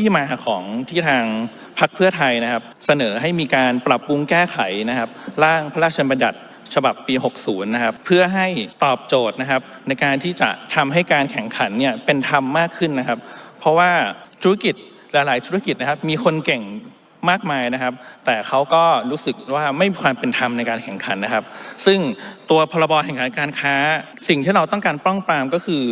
ที่มาของที่ทางพรรคเพื่อไทยนะครับ เสนอให้มีการปรับปรุงแก้ไขนะครับ ร่างพระราชบัญญัติฉบับปี 60 นะครับ เพื่อให้ตอบโจทย์นะครับ ในการที่จะทำให้การแข่งขันเนี่ยเป็นธรรมมากขึ้นนะครับ เพราะว่าธุรกิจหลาย ๆ ธุรกิจนะครับ มีคนเก่ง มากมายนะครับ แต่เขาก็รู้สึกว่าไม่มีความเป็นธรรมในการแข่งขันนะครับ ซึ่งตัวพรบแห่งการการค้า สิ่งที่เราต้องการป้องปรามก็คือ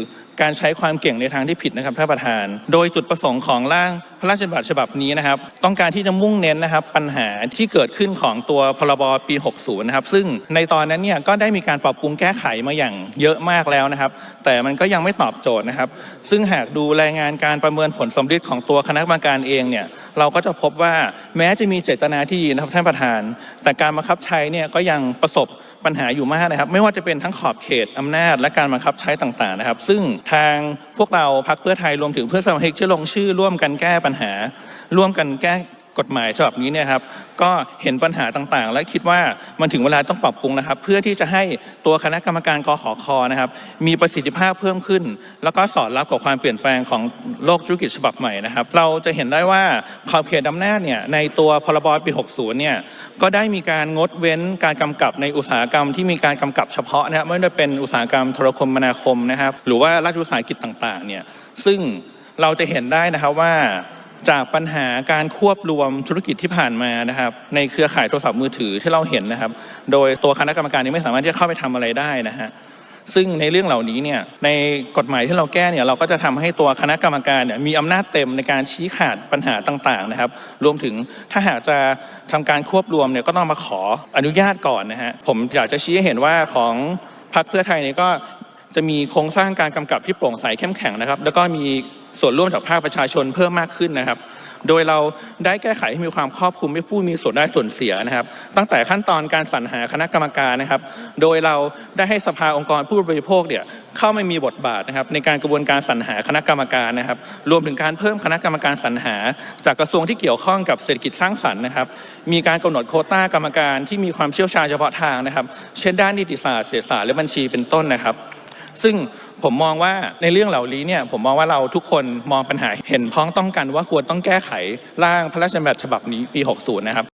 การใช้ความเก่งในทางที่ผิดนะครับท่านประธาน โดยจุดประสงค์ของร่างพระราชบัญญัติฉบับนี้นะครับ ต้องการที่จะมุ่งเน้นนะครับ ปัญหาที่เกิดขึ้นของตัวพรบปี 60 นะครับ ซึ่งในตอนนั้นเนี่ยก็ได้มีการปรับปรุงแก้ไขมาอย่างเยอะมากแล้วนะครับ แต่มันก็ยังไม่ตอบโจทย์นะครับ ซึ่งหากดูรายงานการประเมินผลสำลิดของตัวคณะกรรมการเองเนี่ยเราก็จะพบว่าแม้จะมีเจตนาที่ดีนะครับท่านประธาน แต่การบังคับใช้เนี่ยก็ยังประสบปัญหาอยู่มากนะครับ ไม่ว่าจะเป็นทั้งขอบเขตอำนาจและการบังคับใช้ต่างๆนะครับ ซึ่งทางพวกเราพรรคเพื่อไทยรวมถึงเพื่อสมาชิกที่ลงชื่อ ร่วมกันแก้ปัญหา ร่วมกันแก้ กฎหมายฉบับนี้เนี่ยครับก็เห็นปัญหาต่างๆ และคิดว่ามันถึงเวลาต้องปรับปรุงนะครับ เพื่อที่จะให้ตัวคณะกรรมการกขคนะครับมีประสิทธิภาพเพิ่มขึ้น แล้วก็สอดรับกับความเปลี่ยนแปลงของโลกธุรกิจฉบับใหม่นะครับ เราจะเห็นได้ว่าขอบเขตอำนาจเนี่ยในตัวพรบปี 60 เนี่ยก็ได้มีการงดเว้นการกำกับในอุตสาหกรรมที่มีการกำกับเฉพาะนะครับไม่ว่าจะเป็นอุตสาหกรรมโทรคมนาคมนะครับ หรือว่าราชวิสาหกิจต่างๆเนี่ยซึ่งเราจะเห็นได้นะครับว่า จากปัญหาการควบรวมธุรกิจที่ผ่านมานะครับ ในเครือข่ายโทรศัพท์มือถือที่เราเห็นนะครับ โดยตัวคณะกรรมการนี้ไม่สามารถที่จะเข้าไปทำอะไรได้นะฮะซึ่งในเรื่องเหล่านี้เนี่ยในกฎหมายที่เราแก้เนี่ยเราก็จะทำให้ตัวคณะกรรมการเนี่ยมีอำนาจเต็มในการชี้ขาดปัญหาต่างๆนะครับ รวมถึงถ้าหากจะทำการควบรวมเนี่ยก็ต้องมาขออนุญาตก่อนนะฮะผมอยากจะชี้ให้เห็นว่าของพรรคเพื่อไทยเนี่ยก็จะมีโครงสร้างการกำกับที่โปร่งใสเข้มแข็งนะครับ แล้วก็มี ส่วนร่วมจากภาคประชาชนเพิ่มมากขึ้นนะครับ โดยเราได้แก้ไขให้มีความครอบคลุมให้ผู้มีส่วนได้ส่วนเสียนะครับ ตั้งแต่ขั้นตอนการสรรหาคณะกรรมการนะครับ โดยเราได้ให้สภาองค์กรผู้บริโภคเนี่ยเข้าไม่มีบทบาทนะครับ ในการกระบวนการสรรหาคณะกรรมการนะครับ รวมถึงการเพิ่มคณะกรรมการสรรหา จากกระทรวงที่เกี่ยวข้องกับเศรษฐกิจสร้างสรรค์นะครับ มีการกำหนดโคต้ากรรมการที่มีความเชี่ยวชาญเฉพาะทางนะครับ เช่นด้านนิติศาสตร์เศรษฐศาสตร์และบัญชีเป็นต้นนะครับ ซึ่ง ผมมองว่าในเรื่องเหล่านี้เนี่ยผมมองว่าเราทุกคนมองปัญหาเห็นพ้องต้องกันว่าควรต้องแก้ไขร่างพระราชบัญญัติฉบับนี้ปี 60 นะครับ